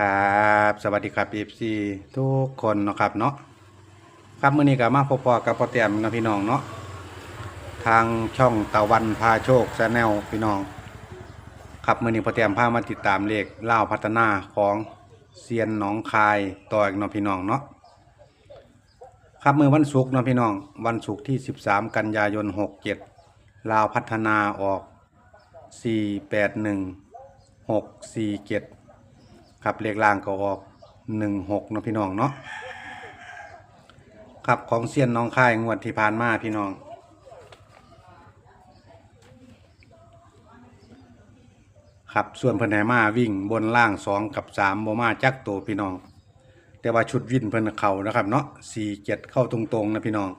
ครับสวัสดีครับ FC ทุกคนนะครับเนาะครับมื้อนี้ก็มาพบปอกับพ่อเตียมนะพี่น้องเนาะทางช่องตะวันพาโชคชาแนลพี่น้อง ครับมื้อนี้พ่อเตียมพามาติดตามเลขเล่าวพัฒนาของเซียนหนองคายต่ออีกเนาะพี่น้องเนาะครับมือวันศุกร์เนาะพี่น้อง วันศุกร์ที่ 13 กันยายน 67 ลาวพัฒนาออก 481 647 ครับเลขล่างก็ออกหนึ่งหกเนาะพี่น้องเนาะครับของเซียนน้องค่ายงวดที่ผ่านมาพี่น้อง ครับส่วนเพิ่นให้มาวิ่งบนล่างสองกับสามบมาจักตัวพี่น้อง แต่ว่าชุดวิ่นเพิ่นเข้านะครับเนาะสี่เจ็ดเข้าตรงๆนะพี่น้อง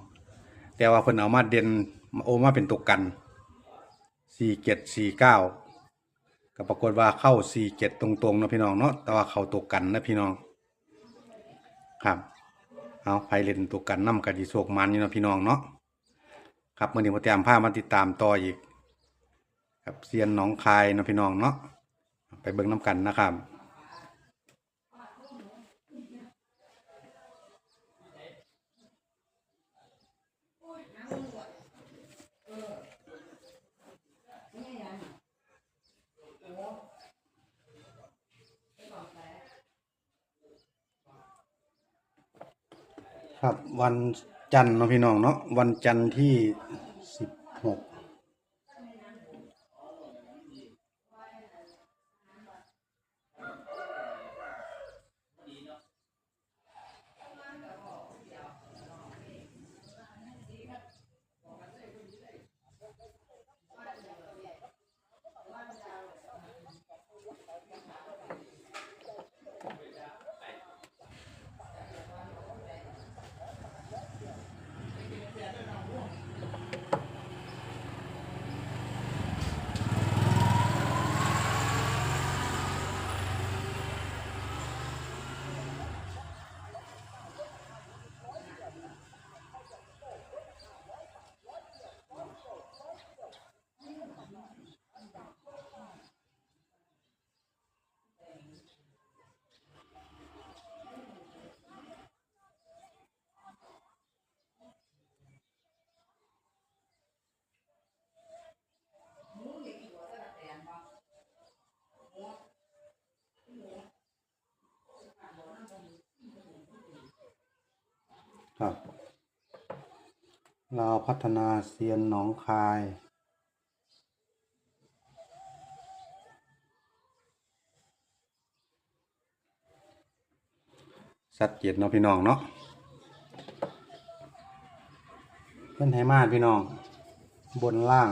แต่ว่าเพิ่นเอามาเด่นโอมาเป็นตัวกันสี่เจ็ดสี่เก้า ก็ปรากฏว่าเข้าสี่เจ็ดตรงๆนะพี่น้องเนาะแต่ว่าเข้าตัวกันนะพี่น้อง ครับเอาไพเล่นตัวกันน้ำกะดีโศกมันนี่นะพี่น้องเนาะครับเมื่อนี้มาเตรียมผ้ามาติดตามต่ออีกครับเซียนหนองคายนะพี่น้องเนาะไปเบิ่งน้ำกันนะครับ ครับวันจันทร์เนาะพี่น้องเนาะวันจันทร์ที่สิบหก ครับเราพัฒนาเซียนหนองคาย สัดเจนเนาะพี่น้องเนาะเพื่อนไทมาดพี่น้อง บนล่าง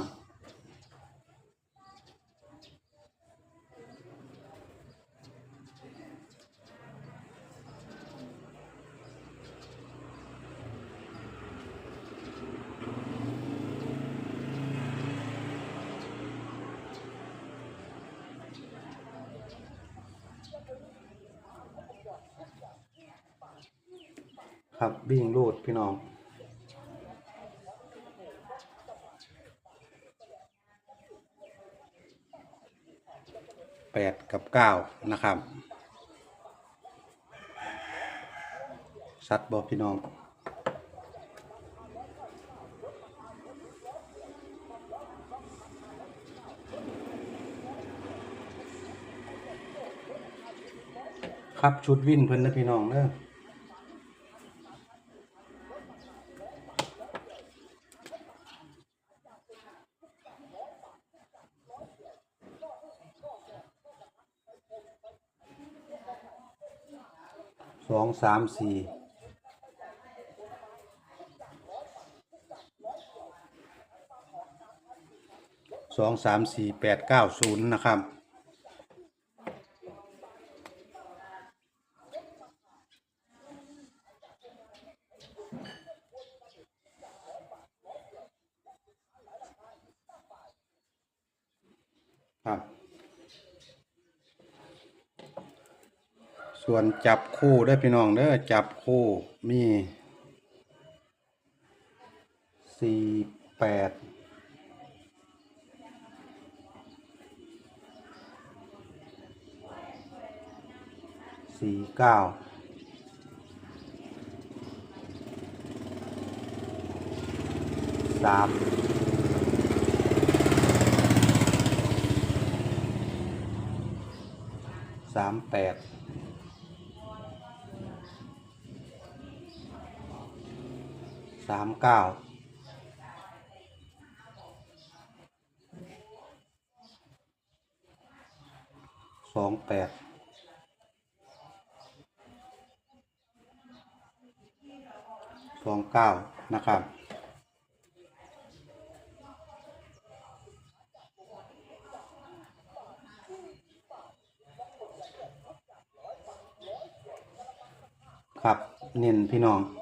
ครับวิ่งรูดพี่น้องแปดกับเก้านะครับสัตว์บอกพี่น้องครับชุดวิ่นเพิ่นนะพี่น้องเด้อส องสามสี่สองสามสี่แปดเก้าศูนย์นะครับครับ ส่วนจับคู่เด้พี่น้องเด้อจับคู่มีสี่แปดสี่เก้าสามสามแปด สามเก้าสองแปดสองเก้านะครับ ครับ เน้นพี่น้อง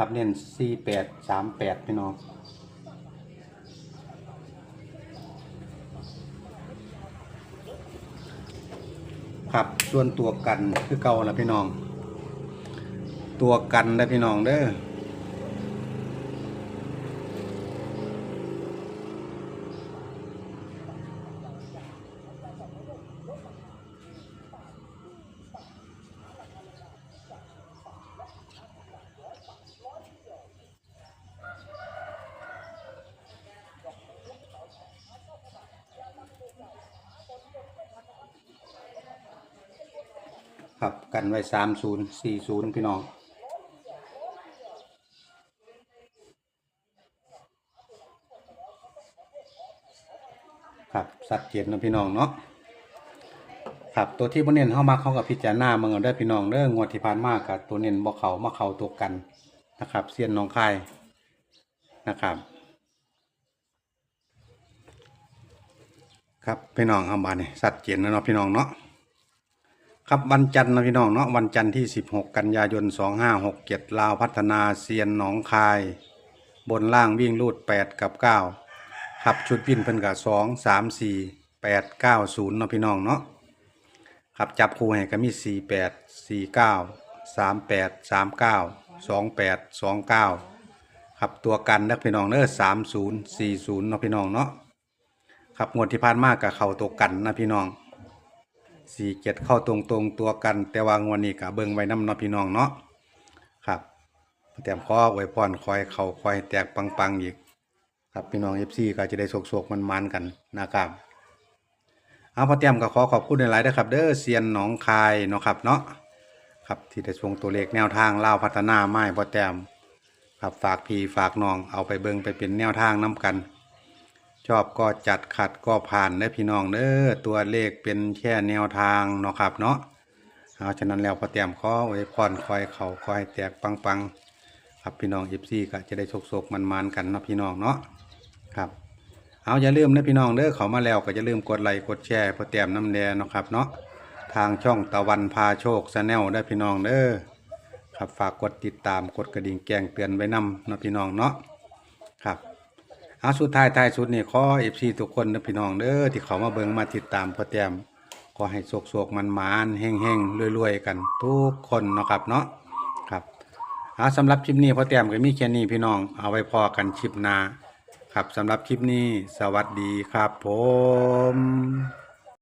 ครับเน้นสี่แปดสามแปดพี่น้องครับส่วนตัวกันคือเก่าละพี่น้อง ตัวกันได้พี่น้องเด้อ ครับกันไว้สามศูนย์สี่ศูนย์พี่น้องครับสัดเจนนะพี่น้องเนาะครับตัวที่บนเน้นเข้ามาเข้ากับพิจารณาเมืองได้พี่น้องเด้องวดที่ผ่านมากกับตัวเน้นบ่เขามาเขาตัวกันนะครับเสียนหน้องคายนะครับ ครับพี่น้องเอาบานนี่ยสัดเจนนะเนาะพี่น้องเนาะ ครับวันจันทร์นะพี่น้องเนาะวันจันทร์ที่ 16 กันยายน 2567ลาวพัฒนาเซียนหนองคาย บนล่างวิ่งรูด 8 กับ 9 ครับชุดวิ่นเพิ่นกับสองสามสี่แปดเก้าศูนย์นาะพี่น้องเนาะครับจับคู่ให้ก็มีสี่แปดสี่เก้าสามแปดสามเก้าสองแปดสองเก้าครับตัวกันนะพี่น้องเนอะสามศูนย์สี่ศูนย์เนาะพี่น้องเนาะครับงวดที่ผ่านมากกับเข้าตัวกันนะพี่น้อง สี่เจ็ดเข้าตรงตรงตัวกัน แต่ว่างวดนี้กับเบิ่งไว้น้ำเนาะพี่น้องเนาะครับแต้มขอไว้พรคอยเขาคอยแตกปังๆอีก ครับพี่น้องเอฟซีก็จะได้โศกๆมันๆกันนะครับเอาพอเตรียมก็ขอขอบคุณในหลายๆนะครับ เด้อเซียนหนองคายเนาะครับเนาะครับที่ได้ส่งตัวเลขแนวทางเล่าพัฒนาไม้พอเตรียมครับฝากพี่ฝากน้องเอาไปเบิ่งไปเป็นแนวทางน้กัน ชอบก็จัดขัดก็ผ่านเด้อพี่น้องเด้อตัวเลขเป็นแค่แนวทางเนาะครับเนาะเอาฉะนั้นแล้วพอเตรียมขอไว้พรคอยเขาคอยแตกปังๆครับพี่น้องเอฟซีก็จะได้โศกๆมันๆกันเนาะพี่น้องเนาะครับเอาอย่าลืมนะพี่น้องเด้อเขามาแล้วก็อย่าลืมกดไลค์กดแชร์พอเตรียมน้ำแดงเนาะครับเนาะทางช่องตะวันพาโชคชาแนลได้พี่น้องเด้อครับฝากกดติดตามกดกระดิ่งแจ้งเตือนไว้นำเนาะพี่น้องเนาะครับ เอาสุดท้ายท้ายสุดนี่ขอเอฟซีทุกคนนะพี่น้องเด้อที่เขามาเบิ่งมาติดตามพ่อเตรียมขอให้โศกโศกมันมานแห้งแห้งรวยๆ กันทุกคนเนาะครับเนาะครับเอาสำหรับคลิปนี้พอเตรียมก็มีแค่นี้พี่น้องเอาไว้พอกันคลิปหน้าครับสำหรับคลิปนี้สวัสดีครับผม